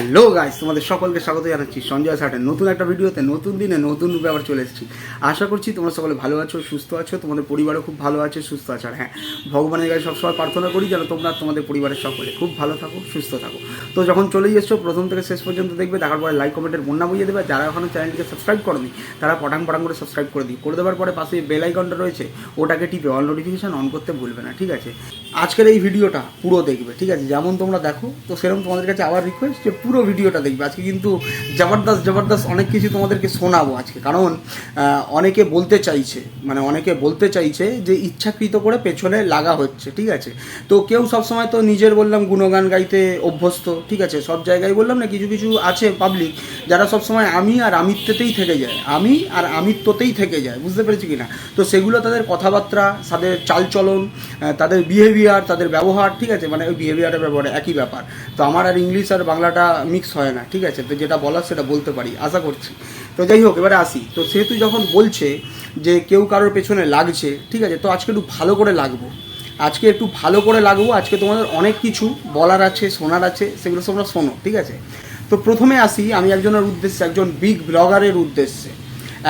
Hello guys, তোমাদের সকলকে স্বাগত জানাচ্ছি সঞ্জয় সাটের নতুন একটা ভিডিওতে, নতুন দিনে নতুন রূপে আবার চলে এসেছি। আশা করছি তোমরা সকলে ভালো আছো, সুস্থ আছো, তোমাদের পরিবারও খুব ভালো আছে, সুস্থ আছে। আর হ্যাঁ ভগবানের কাছে সবসময় প্রার্থনা করি যেন তোমরা তোমাদের পরিবারের সকলে খুব ভালো থাকো, সুস্থ থাকো। তো যখন চলেই এসছো, প্রথম থেকে শেষ পর্যন্ত দেখবে, দেখার পরে লাইক কমেন্টের বন্যা বুঝিয়ে দেবে। যারা এখনও চ্যানেলটিকে সাবস্ক্রাইব করেনি, তারা পটাং পটাং করে সাবস্ক্রাইব করে দিই করে দেওয়ার পরে পাশে বেল আইকনটা রয়েছে, ওটাকে টিপে অল নোটিফিকেশন অন করতে ভুলবে না, ঠিক আছে? আজকের এই ভিডিওটা পুরো দেখবে, ঠিক আছে? যেমন তোমরা দেখো, তো সেরকম তোমাদের কাছে আবার রিকোয়েস্ট যে পুরো ভিডিওটা দেখবে। আজকে কিন্তু জবরদস্ত জবরদস্ত অনেক কিছু তোমাদেরকে শোনাবো আজকে। কারণ অনেকে বলতে চাইছে মানে অনেকে বলতে চাইছে যে ইচ্ছাকৃত করে পেছনে লাগা হচ্ছে, ঠিক আছে? তো কেউ সবসময় তো নিজের বললাম গুণগান গাইতে অভ্যস্ত, ঠিক আছে? সব জায়গায় বললাম না, কিছু কিছু আছে পাবলিক যারা সবসময় আমি আর আমিত্বতেই থেকে যায়। আমি আর আমিত্বতেই থেকে যায়, বুঝতে পেরেছি কি না তো সেগুলো তাদের কথাবার্তা, তাদের চালচলন তাদের বিহেভিয়ার তাদের ব্যবহার, ঠিক আছে? মানে ওই বিহেভিয়ারের ব্যাপারে একই ব্যাপার। তো আমার আর ইংলিশ আর বাংলাটা মিক্স হয় না, ঠিক আছে? তো যেটা বলার সেটা বলতে পারি, আশা করছি। তো যাই হোক, এবারে আসি। তো সেহেতু যখন বলছে যে কেউ কারোর পেছনে লাগছে, ঠিক আছে? তো আজকে একটু ভালো করে লাগবো। আজকে একটু ভালো করে লাগবো, আজকে তোমাদের অনেক কিছু বলার আছে, শোনার আছে, সেগুলো তোমরা শোনো, ঠিক আছে? তো প্রথমে আসি, আমি একজনের উদ্দেশ্যে, একজন বিগ ব্লগারের উদ্দেশ্যে।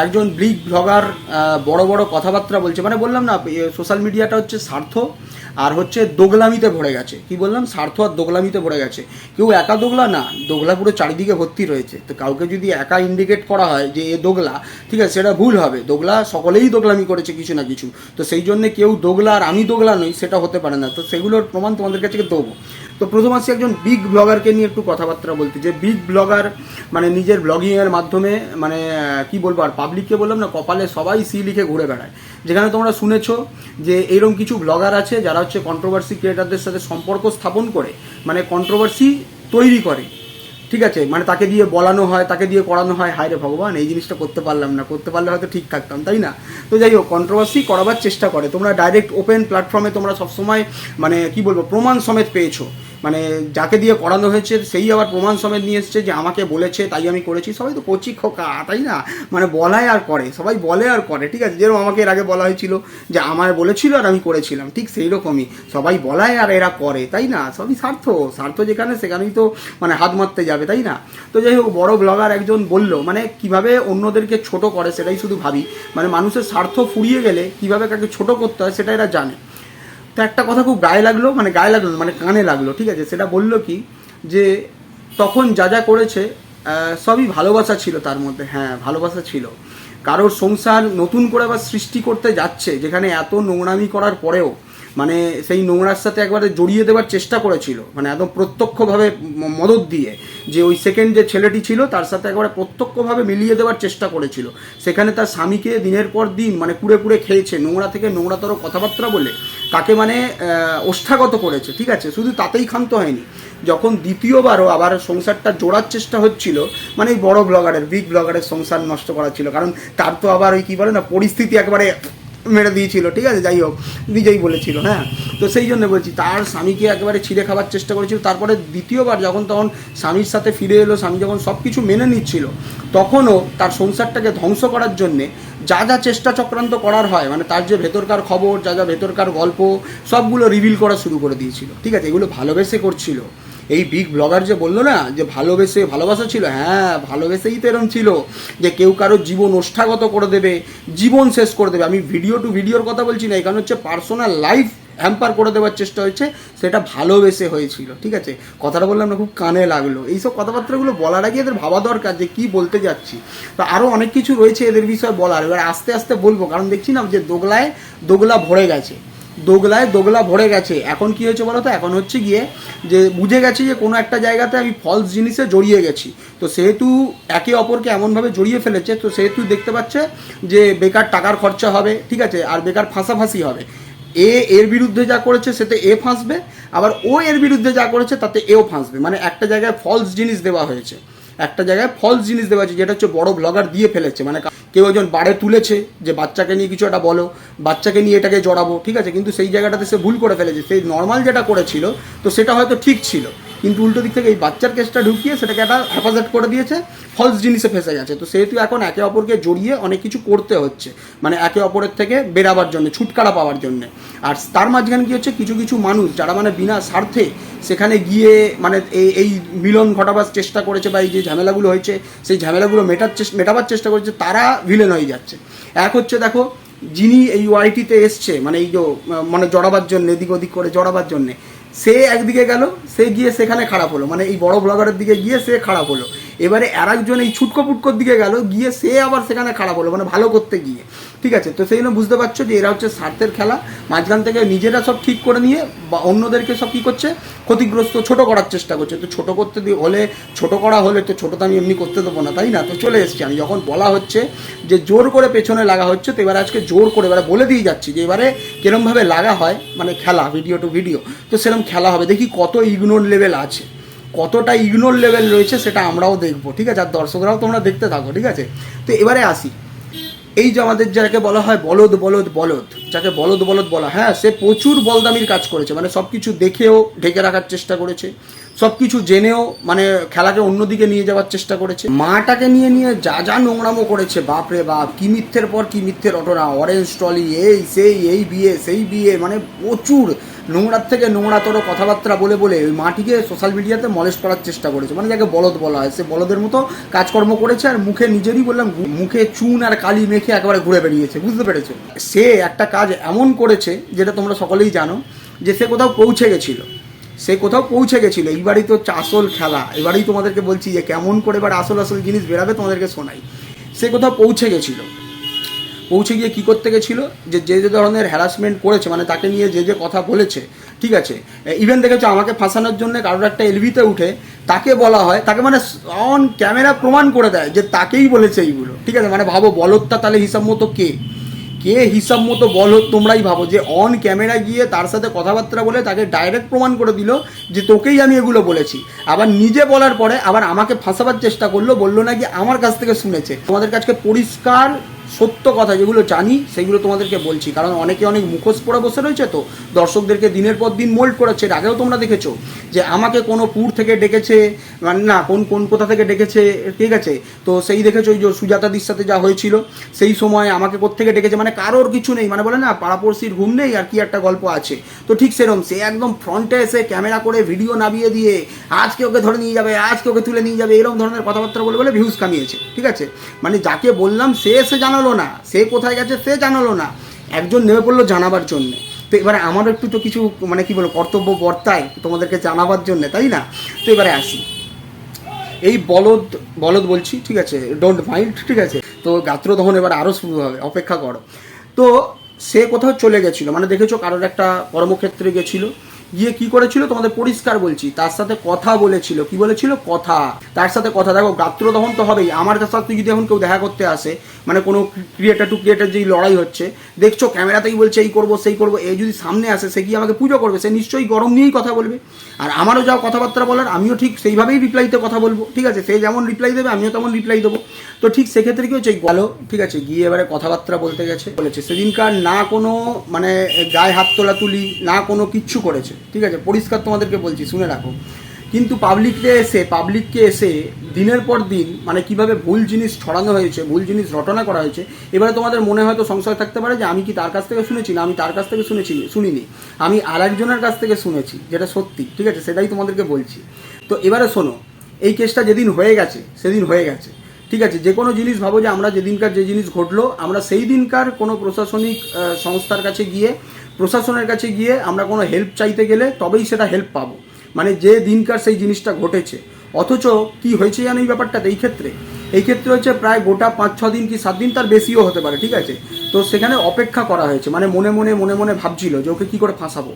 একজন বিগ ব্লগার বড় বড় কথাবার্তা বলছে। মানে বললাম না সোশ্যাল মিডিয়াটা হচ্ছে স্বার্থ আর হচ্ছে দোগলামিতে ভরে গেছে। কি বললাম? স্বার্থ আর দোগলামিতে ভরে গেছে। কেউ একা দোগলা না, দোগলা পুরো চারিদিকে ভর্তি রয়েছে। তো কাউকে যদি একা ইন্ডিকেট করা হয় যে এ দোগলা, ঠিক আছে, সেটা ভুল হবে। দোগলা সকলেই দোগলামি করেছে কিছু না কিছু। তো সেই জন্য কেউ দোগলা আর আমি দোগলা নই, সেটা হতে পারে না। তো সেগুলোর প্রমাণ তোমাদের কাছে দেবো। তো প্রথম আসছি একজন বিগ ব্লগারকে নিয়ে একটু কথাবার্তা বলতে। যে বিগ ব্লগার মানে নিজের ব্লগিংয়ের মাধ্যমে মানে কি বলব, আর পাবলিককে বললাম না, কপালে সবাই সি লিখে ঘুরে বেড়ায়। যেখানে তোমরা শুনেছো যে এরকম কিছু ব্লগার আছে যারা হচ্ছে কন্ট্রোভার্সি ক্রিয়েটারদের সাথে সম্পর্ক স্থাপন করে মানে কন্ট্রোভার্সি তৈরি করে। ঠিক আছে? মানে তাকে দিয়ে বলানো হয়, তাকে দিয়ে করানো হয়। হায় রে ভগবান, এই জিনিসটা করতে পারলাম না, করতে পারলে হয়তো ঠিক থাকতাম, তাই না? তো যাই হোক কন্ট্রোভার্সি করাবার চেষ্টা করে। তোমরা ডাইরেক্ট ওপেন প্ল্যাটফর্মে তোমরা সবসময় মানে কি বলব, প্রমাণ সমেত পেয়েছ। মানে যাকে দিয়ে করানো হয়েছে, সেই আবার প্রমাণ সমেত নিয়ে এসছে যে আমাকে বলেছে, তাই আমি করেছি। সবাই তো কচি খোকা, তাই না? মানে বলায় আর করে, সবাই বলে আর করে, ঠিক আছে? যেরকম আমাকে এর আগে বলা হয়েছিল যে আমায় বলেছিল আর আমি করেছিলাম, ঠিক সেই রকমই। সবাই বলায় আর এরা করে, তাই না? সবই স্বার্থ স্বার্থ যেখানে সেখানেই তো মানে হাত মারতে যাবে, তাই না? তো যাই হোক, বড় ব্লগার একজন বলল মানে কীভাবে অন্যদেরকে ছোট করে, সেটাই শুধু ভাবি। মানে মানুষের স্বার্থ ফুরিয়ে গেলে কীভাবে কাকে ছোট করতে হয়, সেটা এরা জানে। তো একটা কথা খুব গায়ে লাগল মানে গায়ে লাগল মানে কানে লাগল, ঠিক আছে? সেটা বলল কি যে তখন যা যা করেছে সবই ভালোবাসা ছিল তার মধ্যে হ্যাঁ ভালোবাসা ছিল। কারোর সংসার নতুন করে আবার সৃষ্টি করতে যাচ্ছে, যেখানে এত নোংরামি করার পরেও মানে সেই নোংরার সাথে একবারে জড়িয়ে দেওয়ার চেষ্টা করেছিল। মানে একদম প্রত্যক্ষভাবে মদত দিয়ে যে ওই সেকেন্ড যে ছেলেটি ছিল, তার সাথে একবারে প্রত্যক্ষভাবে মিলিয়ে দেওয়ার চেষ্টা করেছিল। সেখানে তার স্বামীকে দিনের পর দিন মানে কুড়ে কুড়ে খেয়েছে। নোংরা থেকে নোংরাতর কথাবার্তা বলে তাকে মানে ওষ্ঠাগত করেছে, ঠিক আছে? শুধু তাতেই ক্ষান্ত হয়নি। যখন দ্বিতীয়বারও আবার সংসারটা জোড়ার চেষ্টা হচ্ছিল মানে এই বড় ব্লগারের বিগ ব্লগারের সংসার নষ্ট করা ছিল। কারণ তার তো আবার ওই কী বলে না, পরিস্থিতি একবারে মেরে দিয়েছিল, ঠিক আছে? যাই হোক, নিজেই বলেছিল হ্যাঁ? তো সেই জন্য বলছি, তার স্বামীকে একেবারে ছিঁড়ে খাবার চেষ্টা করেছিল। তারপরে দ্বিতীয়বার যখন তখন স্বামীর সাথে ফিরে এলো, স্বামী যখন সব কিছু মেনে নিচ্ছিল, তখনও তার সংসারটাকে ধ্বংস করার জন্যে যা যা চেষ্টা চক্রান্ত করার হয় মানে তার যে ভেতরকার খবর, যা যা ভেতরকার গল্প, সবগুলো রিভিল করা শুরু করে দিয়েছিল, ঠিক আছে? এগুলো ভালোবেসে করছিল। এই বিগ ব্লগার যে বলল না, যে ভালোবেসে ভালোবাসা ছিল? হ্যাঁ ভালোবেসেই তো এরম ছিল যে কেউ কারও জীবন ওষ্ঠাগত করে দেবে, জীবন শেষ করে দেবে। আমি ভিডিও টু ভিডিওর কথা বলছি না এখানে হচ্ছে পার্সোনাল লাইফ হ্যাম্পার করে দেওয়ার চেষ্টা হয়েছে, সেটা ভালোবেসে হয়েছিল, ঠিক আছে? কথাটা বললাম না, খুব কানে লাগল। এইসব কথাবার্তাগুলো বলার আগে এদের ভাবা দরকার যে কি বলতে যাচ্ছি। তো আরও অনেক কিছু রয়েছে এদের বিষয়ে বলার। এবার আস্তে আস্তে বলব, কারণ দেখছি না যে দোগলায় দোগলা ভরে গেছে। দোগলায় দোগলা ভরে গেছে। এখন কি হয়েছে বলো তো? এখন হচ্ছে গিয়ে যে বুঝে গেছি যে কোনো একটা জায়গাতে আমি ফলস জিনিসে জড়িয়ে গেছি। তো সেহেতু একে অপরকে এমনভাবে জড়িয়ে ফেলেছে, তো সেহেতু দেখতে পাচ্ছে যে বেকার টাকার খরচা হবে, ঠিক আছে? আর বেকার ফাঁসাফাঁসি হবে। এ এর বিরুদ্ধে যা করেছে, সেতে এ ফাঁসবে, আবার ও এর বিরুদ্ধে যা করেছে, তাতে এও ফাঁসবে। মানে একটা জায়গায় ফলস জিনিস দেওয়া হয়েছে। একটা জায়গায় ফলস জিনিস দেওয়া হয়েছে, যেটা হচ্ছে বড় ব্লগার দিয়ে ফেলেছে। মানে কেউ একজন বারে তুলেছে যে বাচ্চাকে নিয়ে কিছু একটা বলো, বাচ্চাকে নিয়ে এটাকে জড়াবো, ঠিক আছে? কিন্তু সেই জায়গাটাতে সে ভুল করে ফেলেছে। সেই নর্মাল যেটা করেছিল, তো সেটা হয়তো ঠিক ছিল। কিন্তু উল্টো দিক থেকে এই বাচ্চার কেসটা ঢুকিয়ে সেটাকে একটা হেফাজত করে দিয়েছে ফলস জিনিসে ফেসে গেছে। তো সেহেতু এখন একে অপরকে জড়িয়ে অনেক কিছু করতে হচ্ছে। মানে একে অপরের থেকে বেরাবার জন্য, ছুটকারা পাওয়ার জন্য। আর তার মাঝখানে কি হচ্ছে, কিছু কিছু মানুষ যারা মানে বিনা স্বার্থে সেখানে গিয়ে মানে এই এই মিলন ঘটাবার চেষ্টা করেছে বা এই যে ঝামেলাগুলো হয়েছে, সেই ঝামেলাগুলো মেটার চেষ্টা মেটাবার চেষ্টা করেছে, তারা ভিলেন হয়ে যাচ্ছে। এক হচ্ছে দেখো, যিনি এই ওয়াইটিতে এসছে মানে এই যে মানে জড়াবার জন্য, এদিক ওদিক করে জড়াবার জন্যে সে একদিকে গেল, সে গিয়ে সেখানে খারাপ হলো। মানে এই বড় ব্লগারের দিকে গিয়ে সে খারাপ হলো। এবারে আর একজন এই ছুটকো ফুটকোর দিকে গেল, গিয়ে সে আবার সেখানে খারাপ হলো মানে ভালো করতে গিয়ে। ঠিক আছে, তো সেই জন্য বুঝতে পারছ যে এরা হচ্ছে স্বার্থের খেলা। মাঝখান থেকে নিজেরা সব ঠিক করে নিয়ে বা অন্যদেরকে সব কী করছে? ক্ষতিগ্রস্ত ছোট করার চেষ্টা করছে। তো ছোট করতে দিয়ে হলে, ছোট করা হলে তো ছোটো তো আমি এমনি করতে দেবো না, তাই না? তো চলে এসছি আমি। যখন বলা হচ্ছে যে জোর করে পেছনে লাগা হচ্ছে, তো এবারে আজকে জোর করে এবারে বলে দিয়ে যাচ্ছি যে এবারে কিরমভাবে লাগা হয় মানে খেলা ভিডিও টু ভিডিও তো সেরকম খেলা হবে। দেখি কত ইগনোর লেভেল আছে। কতটা ইগনোর লেভেল রয়েছে সেটা আমরাও দেখব, ঠিক আছে? আর দর্শকরাও তোমরা দেখতে থাকো, ঠিক আছে? তো এবারে আসি। এই যে আমাদের যাকে বলা হয় বলদ বলদ বলদ, যাকে বলদ বলদ বলা হ্যাঁ সে প্রচুর বলদামির কাজ করেছে মানে সব কিছু দেখেও ঢেকে রাখার চেষ্টা করেছে। সব কিছু জেনেও মানে খেলাকে অন্যদিকে নিয়ে যাওয়ার চেষ্টা করেছে। মাটাকে নিয়ে নিয়ে যা যা নোংরামো করেছে বাপ রে বাপ, কি মিথ্যের পর কি মিথ্যের রটনা অরেঞ্জ ট্রলি এই, সেই, এই বিয়ে, সেই বিয়ে মানে প্রচুর নোংরার থেকে নোংরাতর কথাবার্তা বলে বলে ওই মাটিকে সোশ্যাল মিডিয়াতে মলেস্ট করার চেষ্টা করেছে। মানে যাকে বলদ বলা হয়, সে বলদের মতো কাজকর্ম করেছে আর মুখে নিজেরই বললাম, মুখে চুন আর কালি মেখে একেবারে ঘুরে বেরিয়েছে বুঝতে পেরেছ? সে একটা কাজ এমন করেছে, যেটা তোমরা সকলেই জানো, যে সে কোথাও পৌঁছে গেছিল। সে কোথাও পৌঁছে গেছিল এইবারই তো আসল খেলা। এবারেই তোমাদেরকে বলছি যে কেমন করে এবার আসল আসল জিনিস বেরাবে তোমাদেরকে শোনাই। সে কোথাও পৌঁছে গেছিল। পৌঁছে গিয়ে কী করতে গেছিল? যে যে যে ধরনের হ্যারাসমেন্ট করেছে মানে তাকে নিয়ে যে যে কথা বলেছে, ঠিক আছে? ইভেন দেখেছ আমাকে ফাঁসানোর জন্য কারোর একটা এলভিতে উঠে তাকে বলা হয়, তাকে মানে অন ক্যামেরা প্রমাণ করে দেয় যে তাকেই বলেছে এইগুলো। ঠিক আছে? মানে ভাবো, বলদটা তাহলে হিসাব মতো কে? কে হিসাব মতো বলো, তোমরাই ভাবো। যে অন ক্যামেরা গিয়ে তার সাথে কথাবার্তা বলে তাকে ডাইরেক্ট প্রমাণ করে দিল যে তোকেই আমি এগুলো বলেছি। আবার নিজে বলার পরে আবার আমাকে ফাঁসাবার চেষ্টা করল, বলল নাকি আমার কাছ থেকে শুনেছে। তোমাদের কাছে পরিষ্কার সত্য কথা যেগুলো জানি, সেগুলো তোমাদেরকে বলছি। কারণ অনেকে অনেক মুখোশ পরে বসে রয়েছে তো, দর্শকদেরকে দিনের পর দিন মোল্ড করাচ্ছে। এর আগেও তোমরা দেখেছ যে আমাকে কোনো পুর থেকে ডেকেছে মানে না, কোন কোন কোথা থেকে ডেকেছে, ঠিক আছে? তো সেই দেখেছ ওই যে সুজাতাদির সাথে যা হয়েছিল, সেই সময় আমাকে কোত্থেকে ডেকেছে মানে কারোর কিছু নেই মানে বলে না, পাড়াপড়শির ঘুম নেই, আর কি একটা গল্প আছে। তো ঠিক সেরকম সে একদম ফ্রন্টে এসে ক্যামেরা করে ভিডিও নামিয়ে দিয়ে, আজকে ওকে ধরে নিয়ে যাবে, আজকে ওকে তুলে নিয়ে যাবে এরকম ধরনের কথাবার্তা বলে বলে ভিউজ কামিয়েছে, ঠিক আছে? মানে যাকে বললাম, সে এসে জানালো না। সে কোথায় গেছে সে জানালো না। একজন নেমে পড়ল জানাবার জন্য। তো এবারে আমারও একটু তো কিছু মানে কি বলব, কর্তব্য বর্তায় তোমাদেরকে জানাবার জন্য, তাই না? তো এবারে আসি। এই বলদ বলদ বলছি, ঠিক আছে? ডোন্ট মাইন্ড ঠিক আছে? তো গাত্র গাত্রদহন এবার আরও শুরু হবে, অপেক্ষা করো। তো সে কোথাও চলে গেছিল মানে দেখেছ কারোর একটা কর্মক্ষেত্রে গেছিল। গিয়ে কি করেছিল? তোমাদের পরিষ্কার বলছি। তার সাথে কথা বলেছিল। কি বলেছিল? কথা। তার সাথে কথা। দেখো গাত্রদহন তো হবেই। আমার সাথে যদি এখন কেউ দেখা করতে আসে মানে কোনো ক্রিয়েটার টু ক্রিয়েটার যেই লড়াই হচ্ছে, দেখছ, ক্যামেরাতেই বলছে, এই করব, সেই করব। এই যদি সামনে আসে, সে কি আমাকে পুজো করবে। সে নিশ্চয়ই গরম নিয়েই কথা বলবে। আর আমারও যা কথাবার্তা বলার, আমিও ঠিক সেইভাবেই রিপ্লাইতে কথা বলব। ঠিক আছে? সে যেমন রিপ্লাই দেবে, আমিও তেমন রিপ্লাই দেবো। তো ঠিক সেক্ষেত্রে কি হচ্ছে? গেলো, ঠিক আছে, গিয়ে এবারে কথাবার্তা বলতে গেছে, বলেছে। সেদিনকার না কোনো মানে গায়ে হাত তোলা তুলি, না কোনো কিচ্ছু করেছে। ঠিক আছে, পরিষ্কার তোমাদেরকে বলছি, শুনে রাখো। কিন্তু পাবলিককে এসে পাবলিককে এসে দিনের পর দিন মানে কীভাবে ভুল জিনিস ছড়ানো হয়েছে, ভুল জিনিস রটনা করা হয়েছে, এবারে তোমাদের মনে হয়তো সংশয় থাকতে পারে যে আমি কি তার কাছ থেকে শুনেছি না আমি তার কাছ থেকে শুনেছি, শুনিনি। আমি আর একজনের কাছ থেকে শুনেছি, যেটা সত্যি, ঠিক আছে, সেটাই তোমাদেরকে বলছি। তো এবারে শোনো, এই কেসটা যেদিন হয়ে গেছে, সেদিন হয়ে গেছে। ঠিক আছে, যে কোনো জিনিস ভাবো যে আমরা যেদিনকার যে জিনিস ঘটলো, আমরা সেই দিনকার কোনো প্রশাসনিক সংস্থার কাছে গিয়ে প্রশাসনের কাছে গিয়ে আমরা কোনো হেল্প চাইতে গেলে তবেই সেটা হেল্প পাবো। মানে যে দিনকার সেই জিনিসটা ঘটেছে। অথচ কি হয়েছে জানো এই ব্যাপারটাতে, এই ক্ষেত্রে? এই ক্ষেত্রে হচ্ছে প্রায় গোটা পাঁচ, ছ দিন কি সাত দিন তার বেশিও হতে পারে, ঠিক আছে? তো সেখানে অপেক্ষা করা হয়েছে মানে মনে মনে মনে মনে ভাবছিল যে ওকে কী করে ফাঁসাবো?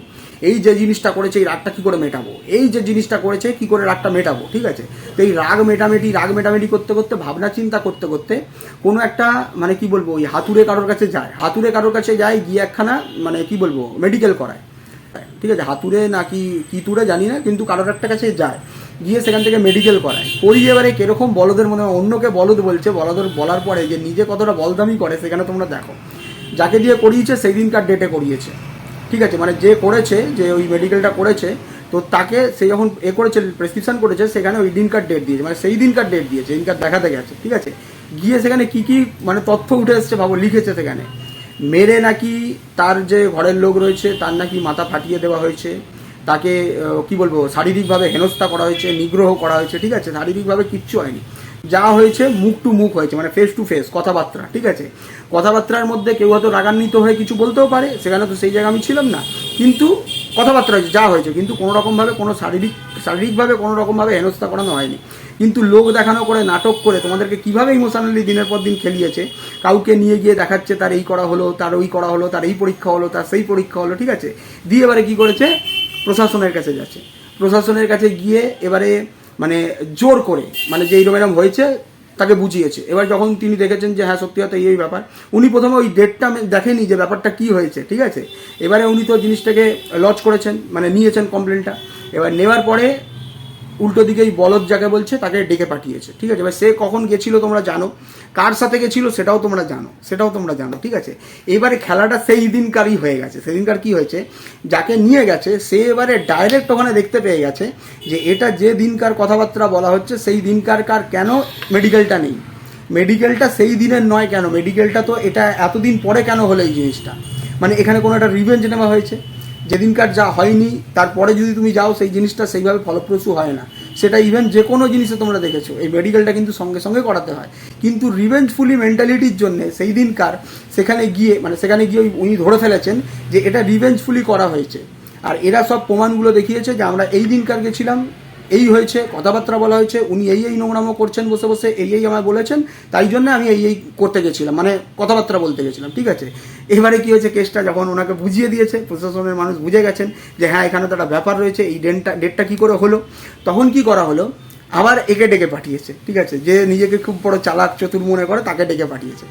এই যে জিনিসটা করেছে, এই রাগটা কী করে মেটাবো? এই যে জিনিসটা করেছে, কী করে রাগটা মেটাবো, ঠিক আছে? তো এই রাগ মেটামেটি রাগ মেটামেটি করতে করতে, ভাবনা চিন্তা করতে করতে কোনো একটা মানে কি বলব, ওই হাতুড়ে কারোর কাছে যায়, হাতুড়ে কারোর কাছে যায়, গিয়ে একখানা মানে কি বলব মেডিকেল করায়। ঠিক আছে, হাতুড়ে নাকি কি তুড়ে জানি না, কিন্তু কারোর একটা কাছে যায়। গিয়ে সেখান থেকে মেডিকেল করায়। করিয়ে এবারে কীরকম বলদের মনে হয়, অন্যকে বলদ বলছে, বলদের বলার পরে যে নিজে কতটা বলদামি করে সেখানে তোমরা দেখো। যাকে দিয়ে করিয়েছে সেই দিনকার ডেটে করিয়েছে। ঠিক আছে? মানে যে করেছে, যে ওই মেডিকেলটা করেছে, তো তাকে সে যখন এ করেছে প্রেসক্রিপশন করেছে, সেখানে ওই দিনকার ডেট দিয়েছে। মানে সেই দিনকার ডেট দিয়েছে, দিনকার দেখাতে গেছে। ঠিক আছে? গিয়ে সেখানে কি কি মানে তথ্য উঠে এসছে ভাবো লিখেছে সেখানে। মেরে নাকি তার যে ঘরের লোক রয়েছে, তার নাকি মাথা ফাটিয়ে দেওয়া হয়েছে। তাকে কি বলব, শারীরিকভাবে হেনস্থা করা হয়েছে, নিগ্রহ করা হয়েছে, ঠিক আছে? শারীরিকভাবে কিচ্ছু হয়নি। যা হয়েছে মুখ টু মুখ হয়েছে মানে ফেস টু ফেস কথাবার্তা, ঠিক আছে? কথাবার্তার মধ্যে কেউ হয়তো রাগান্বিত হয়ে কিছু বলতেও পারে, সেখানে তো সেই জায়গায় আমি ছিলাম না। কিন্তু কথাবার্তা হয়েছে, যা হয়েছে, কিন্তু কোনো রকমভাবে কোনো শারীরিক, শারীরিকভাবে কোনো রকমভাবে হেনস্থা করানো হয়নি। কিন্তু লোক দেখানো করে, নাটক করে তোমাদেরকে কীভাবে ইমোশনালি দিনের পর দিন খেলিয়েছে, কাউকে নিয়ে গিয়ে দেখাচ্ছে তার এই করা হলো, তার ওই করা হলো, তার এই পরীক্ষা হলো, তার সেই পরীক্ষা হলো, ঠিক আছে? দিয়ে এবারে কী করেছে? প্রশাসনের কাছে যাচ্ছে। প্রশাসনের কাছে গিয়ে এবারে মানে জোর করে মানে যে এরকম হয়েছে তাকে বুঝিয়েছে। এবার যখন তিনি দেখেছেন যে হ্যাঁ সত্যি হয়তো এই ব্যাপার, উনি প্রথমে ওই ডেটটা দেখেনি যে ব্যাপারটা কি হয়েছে, ঠিক আছে? এবারে উনি তো জিনিসটাকে লজ করেছেন মানে নিয়েছেন কমপ্লেনটা এবার নেওয়ার পরে উল্টো দিকে এই বলদ যাকে বলছে তাকে ডেকে পাঠিয়েছে, ঠিক আছে? এবার সে কখন গেছিল তোমরা জানো? কার সাথে গেছিল সেটাও তোমরা জানো, সেটাও তোমরা জানো, ঠিক আছে? এবারে খেলাটা সেই দিনকারই হয়ে গেছে। সেদিনকার কি হয়েছে? যাকে নিয়ে গেছে, সে এবারে ডাইরেক্ট ওখানে দেখতে পেয়ে গেছে যে এটা যে দিনকার কথাবার্তা বলা হচ্ছে, সেই দিনকার কার কেন মেডিকেলটা নেই? মেডিকেলটা সেই দিনের নয় কেন? মেডিকেলটা তো এটা এতদিন পরে কেন হলো এই জিনিসটা? মানে এখানে কোনো একটা রিভেঞ্জ নেওয়া হয়েছে। যেদিনকার যা হয়নি, তারপরে যদি তুমি যাও, সেই জিনিসটা সেইভাবে ফলপ্রসূ হয় না। সেটা ইভেন যে কোনো জিনিসে তোমরা দেখেছ, এই মেডিকেলটা কিন্তু সঙ্গে সঙ্গে করাতে হয়। কিন্তু রিভেঞ্জফুলি মেন্টালিটির জন্য সেই দিনকার সেখানে গিয়ে মানে সেখানে গিয়ে উনি ধরে ফেলেছেন যে এটা রিভেঞ্জফুলি করা হয়েছে। আর এরা সব প্রমাণগুলো দেখিয়েছে যে আমরা এই দিনকার গেছিলাম এই হয়েছে, কথাবার্তা বলা হয়েছে, উনি এই এই নোংরামো করছেন বসে বসে, এই এই আমায় বলেছেন, তাই জন্য আমি এই এই করতে গেছিলাম মানে কথাবার্তা বলতে গেছিলাম, ঠিক আছে? এবারে কি হয়েছে কেসটা, যখন ওনাকে বুঝিয়ে দিয়েছে, প্রশাসনের মানুষ বুঝে গেছেন যে হ্যাঁ এখানে তো একটা ব্যাপার রয়েছে, এই ডেটটা ডেটটা কী করে হলো? তখন কি করা হলো? আবার একে ডেকে পাঠিয়েছে, ঠিক আছে? যে নিজেকে খুব বড় চালাক, চতুর মনে করে, তাকে ডেকে পাঠিয়েছে।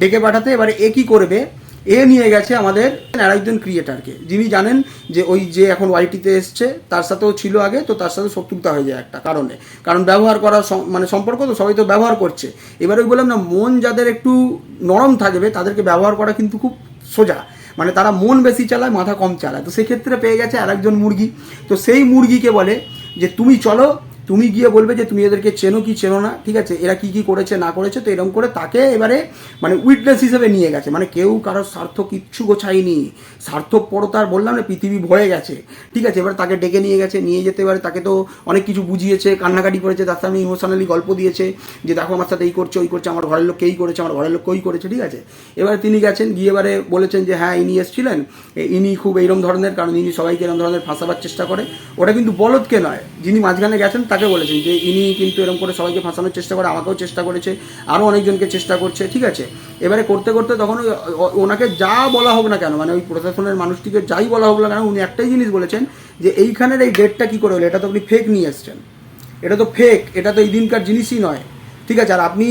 ডেকে পাঠাতে এবারে এ কী করবে? এ নিয়ে গেছে আমাদের আরেকজন ক্রিয়েটারকে যিনি জানেন যে ওই যে এখন ওয়াইটিতে এসছে, তার সাথেও ছিল আগে, তো তার সাথে শত্রুতা হয়ে যায় একটা কারণে। কারণ ব্যবহার সম- মানে সম্পর্ক তো সবাই তো ব্যবহার করছে। এবার ওই বললাম না, মন যাদের একটু নরম থাকবে, তাদেরকে ব্যবহার করা কিন্তু খুব সোজা। মানে তারা মন বেশি চালায়, মাথা কম চালায়। তো সেক্ষেত্রে পেয়ে গেছে আরেকজন মুরগি। তো সেই মুরগিকে বলে যে, তুমি চলো তুমি গিয়ে বলবে যে তুমি এদেরকে চেনো কি চেনো না, ঠিক আছে? এরা কি কি করেছে, না করেছে, তো এরকম করে তাকে এবারে মানে উইটনেস হিসেবে নিয়ে গেছে। মানে কেউ কারোর স্বার্থ কিচ্ছু গোছায়নি। স্বার্থপরতার বললাম না, পৃথিবী ভরে গেছে। ঠিক আছে, এবার তাকে ডেকে নিয়ে গেছে, নিয়ে যেতে এবারে তাকে তো অনেক কিছু বুঝিয়েছে, কান্নাকাটি করেছে, তার সামনে ইমোশনালি গল্প দিয়েছে যে, দেখো, আমার সাথে এই করছে, ওই করছে, আমার ঘরের লোক এই করেছে, আমার ঘরের লোক ওই করেছে? ঠিক আছে? এবারে তিনি গেছেন, গিয়ে এবারে বলেছেন যে হ্যাঁ ইনি এসেছিলেন। ইনি খুব এইরকম ধরনের, কারণ ইনি সবাইকে এরকম ধরনের ফাঁসাবার চেষ্টা করে। ওটা কিন্তু বলদকে নয়, যিনি মাঝখানে গেছেন, তাকে বলেছেন যে ইনি কিন্তু এরকম করে সবাইকে ফাঁসানোর চেষ্টা করে, আমাকেও চেষ্টা করেছে আরও অনেকজনকে চেষ্টা করছে, ঠিক আছে? এবারে করতে করতে তখন ওনাকে যা বলা হোক না কেন মানে ওই প্রশাসনের মানুষটিকে যাই বলা হোক না কেন, উনি একটাই জিনিস বলেছেন যে এইখানের এই ডেটটা কী করে হলো, এটা তো আপনি ফেক নিয়ে এসছেন। এটা তো ফেক এটা তো এই দিনকার জিনিসই নয়। ঠিক আছে, আর আপনি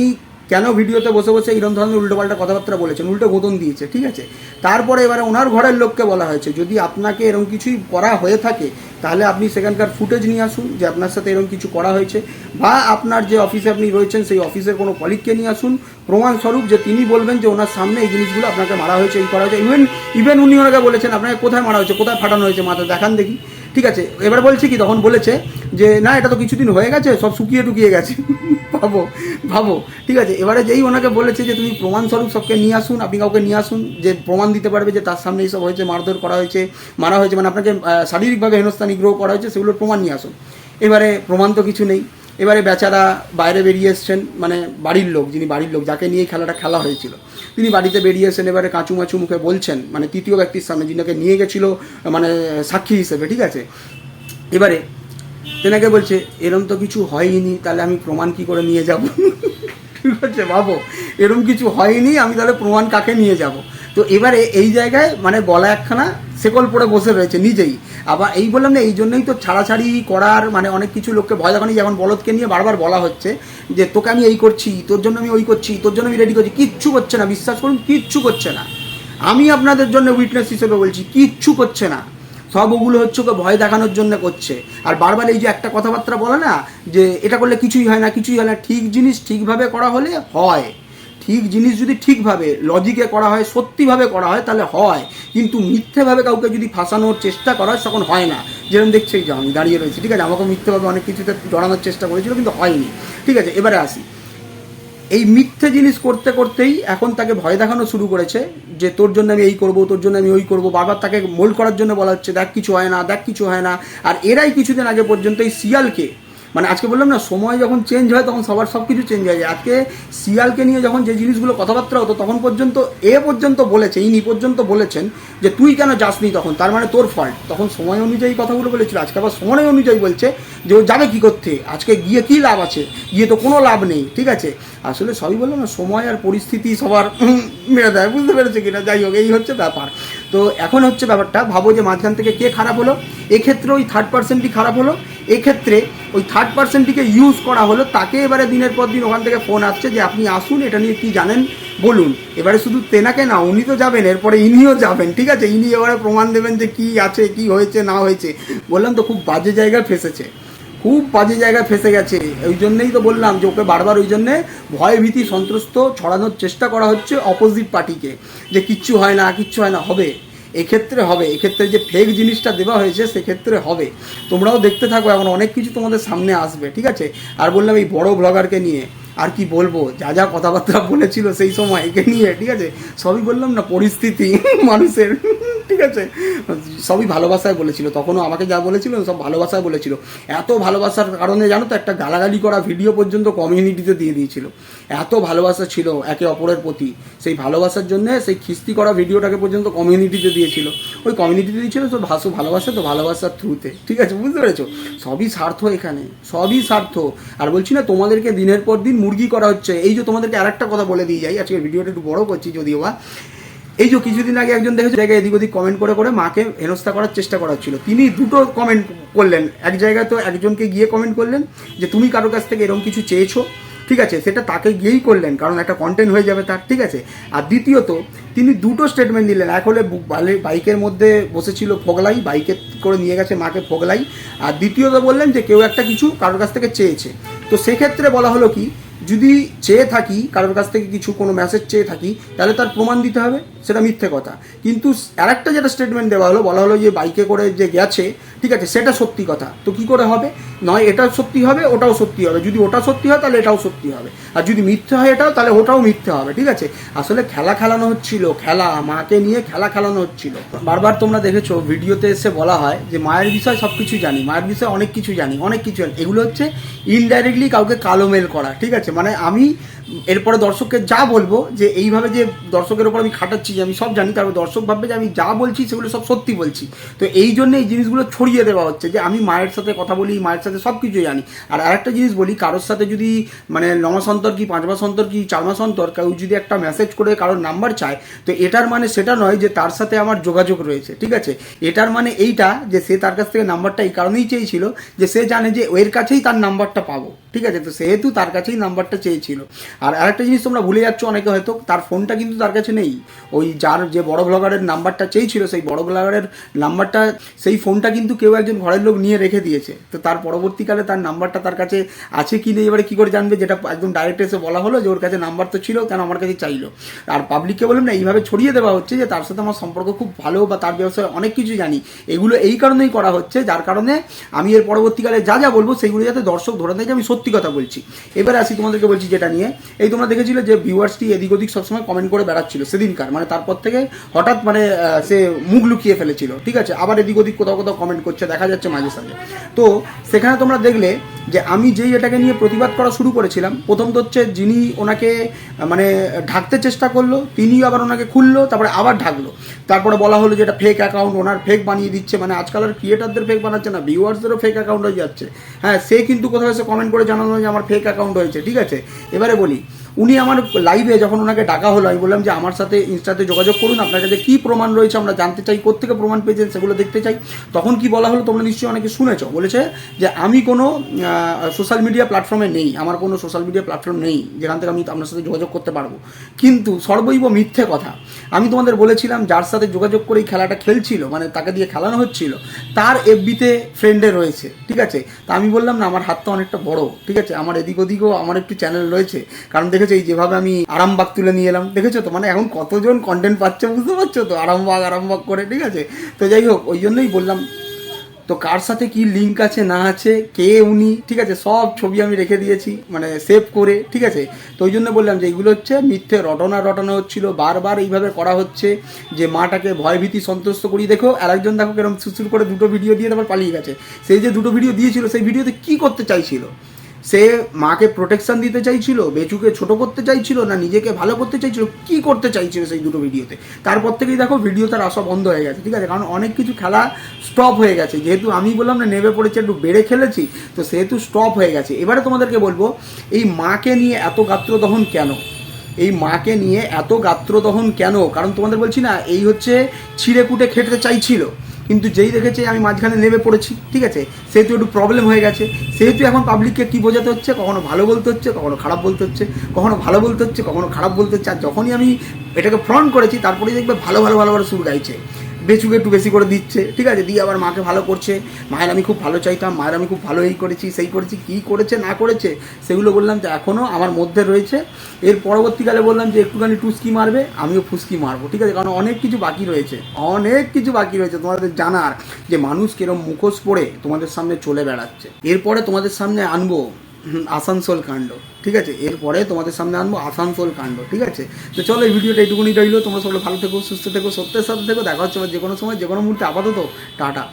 কেন ভিডিওতে বসে বসে এইরকম ধরনের উল্টোপাল্টা কথাবার্তা বলেছেন? উল্টো গোতন দিয়েছে, ঠিক আছে? তারপরে এবারে ওনার ঘরের লোককে বলা হয়েছে, যদি আপনাকে এরকম কিছুই করা হয়ে থাকে, তাহলে আপনি সেখানকার ফুটেজ নিয়ে আসুন যে আপনার সাথে এরকম কিছু করা হয়েছে, বা আপনার যে অফিসে আপনি রয়েছেন, সেই অফিসের কোনো কলিগকে নিয়ে আসুন। প্রমাণস্বরূপ যে তিনি বলবেন যে ওনার সামনে এই জিনিসগুলো আপনাকে মারা হয়েছে, এই করা হয়েছে। ইভেন ইভেন উনি ওনাকে বলেছেন, আপনাকে কোথায় মারা হয়েছে? কোথায় ফাটানো হয়েছে? মাথা দেখান দেখি। ঠিক আছে? এবার বলছে কি, তখন বলেছে যে, না, এটা তো কিছুদিন হয়ে গেছে, সব শুকিয়ে টুকিয়ে গেছে। ভাবো ভাবো। ঠিক আছে, এবারে যেই ওনাকে বলেছে যে তুমি প্রমাণস্বরূপ সবকে নিয়ে আসুন, আপনি কাউকে নিয়ে আসুন, যে প্রমাণ দিতে পারবে যে তার সামনে এইসব হয়েছে, মারধর করা হয়েছে, মারা হয়েছে মানে আপনাকে শারীরিকভাবে হেনস্থা নিগ্রহ করা হয়েছে, সেগুলোর প্রমাণ নিয়ে আসুন। এবারে প্রমাণ তো কিছু নেই। এবারে বেচারা বাইরে বেরিয়ে এসছেন মানে বাড়ির লোক, যিনি বাড়ির লোক, যাকে নিয়ে খেলাটা খেলা হয়েছিল। তিনি বাড়িতে বেরিয়ে এসেছেন, এবারে কাঁচু মাচু মুখে বলছেন মানে তৃতীয় ব্যক্তির সামনে, যিনাকে নিয়ে গেছিল মানে সাক্ষী হিসেবে, ঠিক আছে? এবারে তেনাকে বলছে, এরম তো কিছু হয়নি, তাহলে আমি প্রমাণ কি করে নিয়ে যাব? ঠিক আছে ভাবো এরম কিছু হয়নি, আমি তাহলে প্রমাণ কাকে নিয়ে যাব? তো এবারে এই জায়গায় মানে বলা একখানা সেকল পড়ে বসে রয়েছে নিজেই। আবার এই বললাম না, এই জন্যই তো ছাড়াছাড়ি করার মানে অনেক কিছু লোককে ভয় দেখানি যেমন বলদকে নিয়ে বারবার বলা হচ্ছে যে, তোকে আমি এই করছি, তোর জন্য আমি ওই করছি, তোর জন্য আমি রেডি করছি। কিচ্ছু করছে না, বিশ্বাস করুন, কিচ্ছু করছে না। আমি আপনাদের জন্য উইটনেস হিসেবে বলছি, কিচ্ছু করছে না। সব ওগুলো হচ্ছে ওকে ভয় দেখানোর জন্য করছে। আর বারবার এই যে একটা কথাবার্তা বলে না, যে এটা করলে কিছুই হয় না, কিছুই হয় না, ঠিক জিনিস ঠিকভাবে করা হলে হয়। ঠিক জিনিস যদি ঠিকভাবে লজিকে করা হয়, সত্যিভাবে করা হয়, তাহলে হয়। কিন্তু মিথ্যেভাবে কাউকে যদি ফাঁসানোর চেষ্টা করা হয়, তখন হয় না। যেরকম দেখছি যে আমি দাঁড়িয়ে রয়েছি, ঠিক আছে? আমাকে মিথ্যেভাবে অনেক কিছুতে জড়ানোর চেষ্টা করেছিল, কিন্তু হয়নি। ঠিক আছে, এবারে আসি। এই মিথ্যে জিনিস করতে করতেই এখন তাকে ভয় দেখানো শুরু করেছে যে তোর জন্য আমি এই করব, তোর জন্য আমি ওই করব বারবার তাকে মোল করার জন্য বলা হচ্ছে, দেখ কিছু হয় না, দেখ কিছু হয় না। আর এরাই কিছুদিন আগে পর্যন্ত এই শিয়ালকে মানে আজকে বললাম না, সময় যখন চেঞ্জ হয় তখন সবার সব কিছু চেঞ্জ হয়ে যায়। আজকে শিয়ালকে নিয়ে যখন যে জিনিসগুলো কথাবার্তা হতো, তখন পর্যন্ত, এ পর্যন্ত বলেছে, ইনি পর্যন্ত বলেছেন যে তুই কেন যাসনি তখন? তার মানে তোর ফল্ট তখন সময় অনুযায়ী কথাগুলো বলেছিল। আজকে আবার সময় অনুযায়ী বলছে যে ও যাবে কী করতে? আজকে গিয়ে কি লাভ আছে? গিয়ে তো কোনো লাভ নেই, ঠিক আছে? আসলে সবই বললাম না, সময় আর পরিস্থিতি সবার মেরে দেয় বুঝতে পেরেছে কিনা? যাই হোক, এই হচ্ছে ব্যাপার। তো এখন হচ্ছে ব্যাপারটা, ভাবো যে মাঝখান থেকে কে খারাপ হলো। এক্ষেত্রে ওই থার্ড পার্সেন্টটি খারাপ হলো। এক্ষেত্রে ওই থার্ড পার্সেন্টটিকে ইউজ করা হলো। তাকে এবারে দিনের পর দিন ওখান থেকে ফোন আসছে যে, আপনি আসুন, এটা নিয়ে কি জানেন? বলুন। এবারে শুধু তেনাকে না, উনি তো যাবেন, এরপরে ইনিও যাবেন, ঠিক আছে? ইনি এবারে প্রমাণ দেবেন যে কি আছে, কি হয়েছে, না হয়েছে। বললাম তো, খুব বাজে জায়গায় ফেসেছে। খুব বাজে জায়গায় ফেসে গেছে। ওই জন্যেই তো বললাম যে ওকে বারবার ওই জন্যে ভয় ভীতি, সন্ত্রস্ত ছড়ানোর চেষ্টা করা হচ্ছে অপোজিট পার্টিকে যে কিচ্ছু হয় না, কিচ্ছু হয় না, হবে। এক্ষেত্রে হবে। এক্ষেত্রে যে ফেক জিনিসটা দেওয়া হয়েছে, সেক্ষেত্রে হবে। তোমরাও দেখতে থাকো, এখন অনেক কিছু তোমাদের সামনে আসবে, ঠিক আছে? আর বললাম এই বড় ব্লগারকে নিয়ে। আর কি বলব? যা যা কথাবার্তা বলেছিল সেই সময় একে নিয়ে, ঠিক আছে? সবই বললাম না, পরিস্থিতি, মানুষের, ঠিক আছে? সবই ভালোবাসায় বলেছিল। তখনও আমাকে যা বলেছিল, সব ভালোবাসায় বলেছিল। এত ভালোবাসার কারণে জানো তো, একটা গালাগালি করা ভিডিও পর্যন্ত কমিউনিটিতে দিয়ে দিয়েছিল। এত ভালোবাসা ছিল একে অপরের প্রতি, সেই ভালোবাসার জন্যে সেই খিস্তি করা ভিডিওটাকে পর্যন্ত কমিউনিটিতে দিয়েছিল। ওই কমিউনিটিতে দিয়েছিল তো ভাসু ভালোবাসা তো ভালোবাসার থ্রুতে ঠিক আছে, বুঝতে পেরেছ? সবই স্বার্থ এখানে, সবই স্বার্থ। আর বলছি না, তোমাদেরকে দিনের পর দিন মুরগি করা হচ্ছে। এই যে তোমাদেরকে আরেকটা কথা বলে দিয়ে যাই আজকে ভিডিওটা একটু বড় করছি যদিও বা। এই যে কিছুদিন আগে একজন দেখেছে, জায়গায় এদিক ওদিক কমেন্ট করে করে মাকে হেনস্থা করার চেষ্টা করা ছিল তিনি দুটো কমেন্ট করলেন। এক জায়গায় তো একজনকে গিয়ে কমেন্ট করলেন যে, তুমি কারোর কাছ থেকে এরকম কিছু চেয়েছো? ঠিক আছে, সেটা তাকে গিয়েই করলেন, কারণ একটা কন্টেন্ট হয়ে যাবে তার, ঠিক আছে? আর দ্বিতীয়ত, তিনি দুটো স্টেটমেন্ট দিলেন এক হলে বাইকের মধ্যে বসেছিল ফোগলাই, বাইকে করে নিয়ে গেছে মাকে ফোগলাই, আর দ্বিতীয়ত বললেন যে কেউ একটা কিছু কারোর কাছ থেকে চেয়েছে। তো সেক্ষেত্রে বলা হলো কি যদি চেয়ে থাকি, কারোর কাছ থেকে কিছু কোনো মেসেজ চেয়ে থাকি, তাহলে তার প্রমাণ দিতে হবে, সেটা মিথ্যে কথা। কিন্তু আর একটা যেটা স্টেটমেন্ট দেওয়া হলো, বলা হলো যে বাইকে করে যে গেছে, ঠিক আছে, সেটা সত্যি কথা। তো কি করে হবে? নয়, এটা সত্যি হবে, ওটাও সত্যি হবে। যদি ওটা সত্যি হয়, তাহলে এটাও সত্যি হবে। আর যদি মিথ্যে হয় এটাও, তাহলে ওটাও মিথ্যে হবে, ঠিক আছে? আসলে খেলা খেলানো হচ্ছিল, খেলা, মাকে নিয়ে খেলা খেলানো হচ্ছিল। বারবার তোমরা দেখেছ, ভিডিওতে এসে বলা হয় যে মায়ের বিষয়ে সব কিছু জানি, মায়ের বিষয়ে অনেক কিছু জানি, অনেক কিছু জানি। এগুলো হচ্ছে ইনডাইরেক্টলি কাউকে কালো মেল করা, ঠিক আছে? মানে আমি এরপরে দর্শককে যা বলব যে এইভাবে যে দর্শকের ওপর আমি খাটাচ্ছি, যে আমি সব জানি তারপর দর্শক ভাববে যে আমি যা বলছি সেগুলো সব সত্যি বলছি। তো এই জন্য এই জিনিসগুলো ছড়িয়ে দেওয়া হচ্ছে যে আমি মায়ের সাথে কথা বলি, মায়ের সাথে সব কিছু জানি। আর আরেকটা জিনিস বলি, কারোর সাথে যদি মানে ন মাস অন্তর কি, পাঁচ মাস অন্তর কি, চার মাস অন্তর কেউ যদি একটা মেসেজ করে কারোর নাম্বার চায়, তো এটার মানে সেটা নয় যে তার সাথে আমার যোগাযোগ রয়েছে, ঠিক আছে? এটার মানে এইটা যে সে তার কাছ থেকে নাম্বারটা এই কারণেই চেয়েছিল যে সে জানে যে এর কাছেই তার নাম্বারটা পাবো, ঠিক আছে? তো সেহেতু তার কাছেই নাম্বারটা চেয়েছিল। আর আরেকটা জিনিস তোমরা ভুলে যাচ্ছ, অনেকে হয়তো তার ফোনটা কিন্তু তার কাছে নেই। ওই যার যে বড় ব্লগারের নাম্বারটা চেয়েছিল, সেই বড় ব্লগারের নাম্বারটা, সেই ফোনটা কিন্তু কেউ একজন ঘরের লোক নিয়ে রেখে দিয়েছে। তো তার পরবর্তীকালে তার নাম্বারটা তার কাছে আছে কি নেই, এবারে কি করে জানবে? যেটা একদম ডাইরেক্ট এসে বলা হলো যে ওর কাছে নাম্বার তো ছিল, কেন আমার কাছে চাইলো? আর পাবলিককে বললাম, না, এইভাবে ছড়িয়ে দেওয়া হচ্ছে যে তার সাথে আমার সম্পর্ক খুব ভালো বা তার ব্যবসায় অনেক কিছু জানি। এগুলো এই কারণেই করা হচ্ছে, যার কারণে আমি এর পরবর্তীকালে যা যা বলব, সেগুলো যাতে দর্শক ধরে নেয় যে আমি সত্যি কথা বলছি। এবারে আসি তোমাদেরকে বলছি যেটা নিয়ে। এই তোমরা দেখেছিলে যে ভিউয়ার্সটি এদিক ওদিক সবসময় কমেন্ট করে বেড়াচ্ছিল, সেদিনকার। মানে তারপর থেকে হঠাৎ মানে সে মুখ লুকিয়ে ফেলেছিল, ঠিক আছে? আবার এদিক ওদিক কোথাও কোথাও কমেন্ট করছে, দেখা যাচ্ছে মাঝে সাঝে। তো সেখানে তোমরা দেখলে যে আমি যেই এটাকে নিয়ে প্রতিবাদ করা শুরু করেছিলাম প্রথম তো হচ্ছে যিনি ওনাকে মানে ঢাকতে চেষ্টা করল তিনি আবার ওনাকে খুললো, তারপরে আবার ঢাকলো। তারপরে বলা হলো যে এটা ফেক অ্যাকাউন্ট ওনার ফেক বানিয়ে দিচ্ছে মানে আজকাল আর ক্রিয়েটারদের ফেক বানাচ্ছে না ভিউয়ার্সদেরও ফেক অ্যাকাউন্ট হয়ে যাচ্ছে। হ্যাঁ সে কিন্তু কোথাও এসে কমেন্ট করে জানানো যে আমার ফেক অ্যাকাউন্ট হয়েছে, ঠিক আছে? এবারে বলি উনি আমার লাইভে যখন ওনাকে ডাকা হলো, আমি বললাম যে আমার সাথে ইনস্টাতে যোগাযোগ করুন, আপনার কাছে কী প্রমাণ রয়েছে, আমরা জানতে চাই কোথেকে প্রমাণ পেয়েছেন সেগুলো দেখতে চাই। তখন কি বলা হলো তোমরা নিশ্চয়ই অনেকে শুনেছ, বলেছে যে আমি কোনো সোশ্যাল মিডিয়া প্ল্যাটফর্মে নেই, আমার কোনো সোশ্যাল মিডিয়া প্ল্যাটফর্ম নেই, যেখান থেকে আমি আপনার সাথে যোগাযোগ করতে পারব। কিন্তু সর্বৈব মিথ্যে কথা, আমি তোমাদের বলেছিলাম যার সাথে যোগাযোগ করে খেলাটা খেলছিল মানে তাকে দিয়ে খেলানো হচ্ছিল, তার এফবিতে ফ্রেন্ডে রয়েছে, ঠিক আছে? তা আমি বললাম না, আমার হাতটা অনেকটা বড়, ঠিক আছে? আমার এদিক ওদিকও আমার একটু চ্যানেল রয়েছে, কারণ দেখেছ দেখেছ এই যেভাবে আমি আরামবাগ তুলে নিয়ে এলাম, দেখেছ তো? মানে এখন কতজন কন্টেন্ট পাচ্ছে বুঝতে পারছ তো? আরামবাগ আরামবাগ করে, ঠিক আছে? তো যাই হোক, ওই জন্যই বললাম, তো কার সাথে কি লিঙ্ক আছে, না আছে, কে উনি, ঠিক আছে? সব ছবি আমি রেখে দিয়েছি মানে সেভ করে, ঠিক আছে? তো ওই জন্য বললাম যে এইগুলো হচ্ছে মিথ্যে, রটনা রটনা হচ্ছিল, বারবার এইভাবে করা হচ্ছে যে মাটাকে ভয়ভীতি সন্তুষ্ট করি। দেখো আর একজন দেখো কেরম সুসুর করে দুটো ভিডিও দিয়ে তারপর পালিয়ে গেছে। সেই যে দুটো ভিডিও দিয়েছিল, সেই ভিডিওতে কি করতে চাইছিল? সে মাকে প্রোটেকশন দিতে চাইছিল, বেচুকে ছোট করতে চাইছিল না নিজেকে ভালো করতে চাইছিল? কি করতে চাইছিল সেই দুটো ভিডিওতে? তারপর থেকেই দেখো ভিডিও তার আসা বন্ধ হয়ে গেছে, ঠিক আছে? কারণ অনেক কিছু খেলা স্টপ হয়ে গেছে। যেহেতু আমি বললাম না নেমে পড়েছে, একটু বেড়ে খেলেছি, তো সেহেতু স্টপ হয়ে গেছে। এবারে তোমাদেরকে বলব, এই মাকে নিয়ে এত গাত্রদহন কেন? এই মাকে নিয়ে এত গাত্রদহন কেন? কারণ তোমাদের বলছি না, এই হচ্ছে ছিঁড়ে কুটে খেতে চাইছিল। কিন্তু যেই দেখেছে আমি মাঝখানে নেমে পড়েছি, ঠিক আছে? সেহেতু একটু প্রবলেম হয়ে গেছে। সেহেতু এখন পাবলিককে কী বোঝাতে হচ্ছে? কখনো ভালো বলতে হচ্ছে, কখনো খারাপ বলতে হচ্ছে। কখনো ভালো বলতে হচ্ছে, কখনো খারাপ বলতে হচ্ছে। আর যখনই আমি এটাকে ফ্রন্ট করেছি, তারপরেই দেখবে ভালো ভালো ভালো ভালো সুর গাইছে। বেচুকে একটু বেশি করে দিচ্ছে। ঠিক আছে? দিয়ে আবার মাকে ভালো করছে। মায়ের আমি খুব ভালো চাইতাম, মায়ের আমি খুব ভালো এই করেছি, সেই করেছি, কী করেছে, না করেছে, সেগুলো বললাম যে এখনও আমার মধ্যে রয়েছে। এর পরবর্তীকালে বললাম যে একটুখানি টুসকি মারবে, আমিও ফুসকি মারবো। ঠিক আছে? কারণ অনেক কিছু বাকি রয়েছে। অনেক কিছু বাকি রয়েছে। তোমাদের জানার যে মানুষ কিরম মুখোশ পরে তোমাদের সামনে চলে বেড়াচ্ছে। এরপরে তোমাদের সামনে আনব। আসানসোল কাণ্ড, ঠিক আছে? এরপরে তোমাদের সামনে আনব আসানসোল কাণ্ড, ঠিক আছে? তো চলো এই ভিডিওটা এইটুকুনি রইল। তোমরা সকলে ভালো থেকো, সুস্থ থেকো, সত্যের সাথে থেকো, দেখা হচ্ছে যে কোনো সময় যে কোনো মুহূর্তে আপাতত, টাটা।